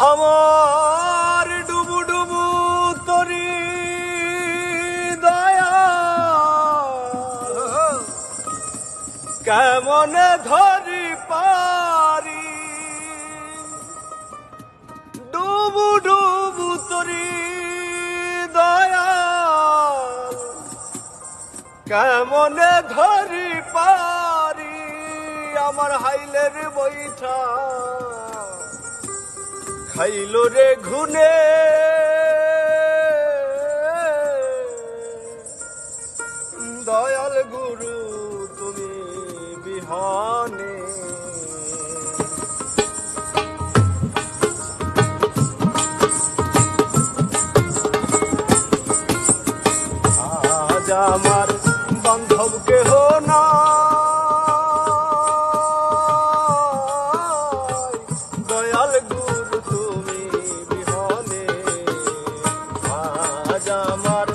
আমার ডুবু ডুবু তরি দয়া কেমন ধরি পারি? ডুবু ডুবু তরি দয়া কেমন ধরি পারি? আমার হাইলের বৈঠা খাইল রে ঘুনে। দয়াল গুরু তুমি বিহানে। আজ আমার বান্ধব কেহ না দয়াল গুরু বিহনে আজ আমার বান্ধব